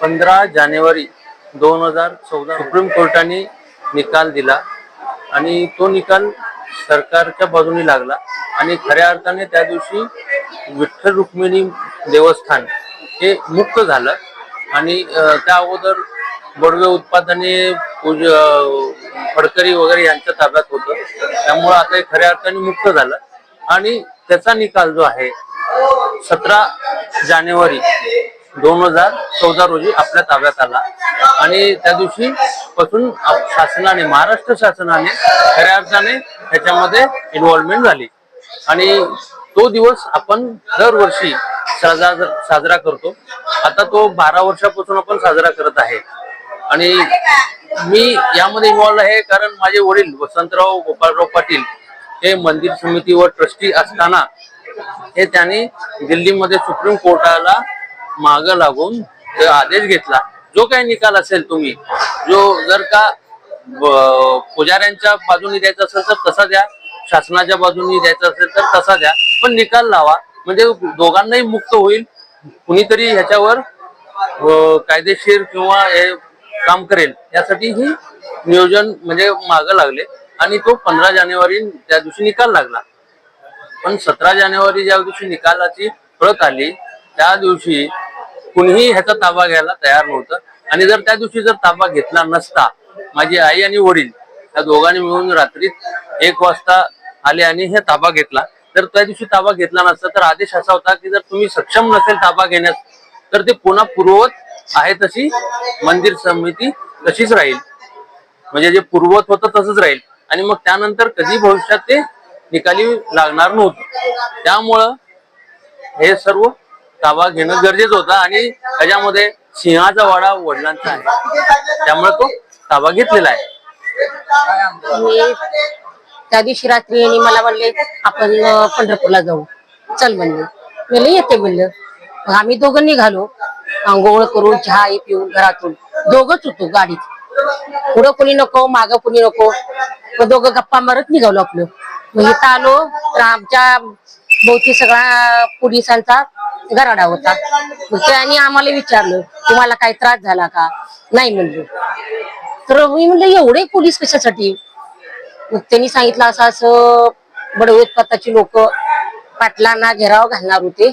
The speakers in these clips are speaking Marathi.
पंधरा जानेवारी दोन हजार चौदा सुप्रीम कोर्टाने निकाल दिला आणि तो निकाल सरकारच्या बाजूने लागला आणि खऱ्या अर्थाने त्या दिवशी विठ्ठल रुक्मिणी देवस्थान हे मुक्त झालं आणि त्या अगोदर बडवे उत्पादने पूज फडकरी वगैरे यांच्या ताब्यात होतं. त्यामुळं आता हे खऱ्या अर्थाने मुक्त झालं. आणि त्याचा निकाल जो आहे सतरा जानेवारी दोन हजार चौदा रोजी आपल्या ताब्यात आला. आणि त्या दिवशी पासून शासनाने महाराष्ट्र शासनाने खऱ्या अर्थाने त्याच्यामध्ये इन्व्हॉल्वमेंट झाली. आणि तो दिवस आपण दरवर्षी साजरा साजरा करतो. आता तो बारा वर्षापासून आपण साजरा करत आहे. आणि मी यामध्ये इन्व्हॉल्व आहे कारण माझे वडील वसंतराव गोपाळराव पाटील हे मंदिर समिती व ट्रस्टी असताना हे त्यांनी दिल्लीमध्ये सुप्रीम कोर्टाला माग लागून आदेश घेतला. जो काही निकाल असेल तुम्ही जो जर का पुजाऱ्यांच्या बाजूने द्यायचा असेल तर तसा द्या शासनाच्या बाजूने द्यायचा असेल तर तसा द्या पण निकाल लावा. म्हणजे दोघांनाही मुक्त होईल कुणीतरी ह्याच्यावर कायदेशीर किंवा हे काम करेल यासाठी ही नियोजन म्हणजे मागं लागले. आणि तो पंधरा जानेवारी त्या दिवशी निकाल लागला. पण सतरा जानेवारी ज्या दिवशी निकालाची प्रत आली त्या दिवशी कुणीही ह्याचा ताबा घ्यायला तयार नव्हतं. आणि जर त्या दिवशी जर ताबा घेतला नसता माझी आई आणि वडील त्या दोघांनी मिळून रात्री एक वाजता आले आणि हे ताबा घेतला. तर त्या दिवशी ताबा घेतला नसता तर आदेश असा होता की जर तुम्ही सक्षम नसेल ताबा घेण्यास तर ते पुन्हा पूर्ववत आहे तशी मंदिर समिती तशीच राहील. म्हणजे जे पूर्वत होतं तसंच राहील. आणि मग त्यानंतर कधी भविष्यात ते निकाली लागणार नव्हतं. त्यामुळं हे सर्व ताबा घेणं गरजेचं होतं आणि त्याच्यामध्ये सिंहाचा वाडा वडिलांचा आहे. त्यामुळे तो ताबा घेतलेला आहे. मी त्या दिवशी रात्री यांनी मला म्हणले आपण पंढरपूरला जाऊ. चल म्हणले. मी येते म्हणलं. मग आम्ही दोघं निघालो. आंघोळ करून चहा पिऊन घरातून. दोघच होतो गाडीत. पुढं कोणी नको मागं कोणी नको. मग दोघं गप्पा मारत निघालो आपलं. मग इथं आलो तर आमच्या भोवती सगळा पोलिसांचा गराडा होता. मग त्यांनी आम्हाला विचारलं तुम्हाला काही त्रास झाला का? नाही म्हणलं. तर मी म्हणलं एवढे पोलीस कशासाठी? मग त्यांनी सांगितलं असं असं बडवे उत्पाताची लोक पाटलांना घेराव घालणार होते.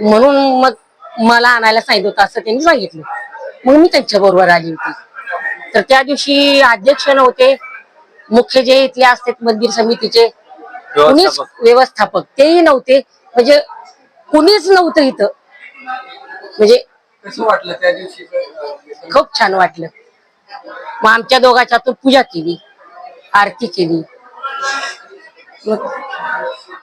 म्हणून मग मला आणायला सांगितलं होतं असं त्यांनी सांगितलं. मग मी त्यांच्या बरोबर आली होती. तर त्या दिवशी अध्यक्ष नव्हते. मुख्य जे इथले असतात मंदिर समितीचे व्यवस्थापक. तेही नव्हते. म्हणजे कुणीच नव्हतं इथं. म्हणजे कसं वाटलं त्या दिवशी? खूप छान वाटलं. मग आमच्या दोघांच्या हातून पूजा केली आरती केली. मग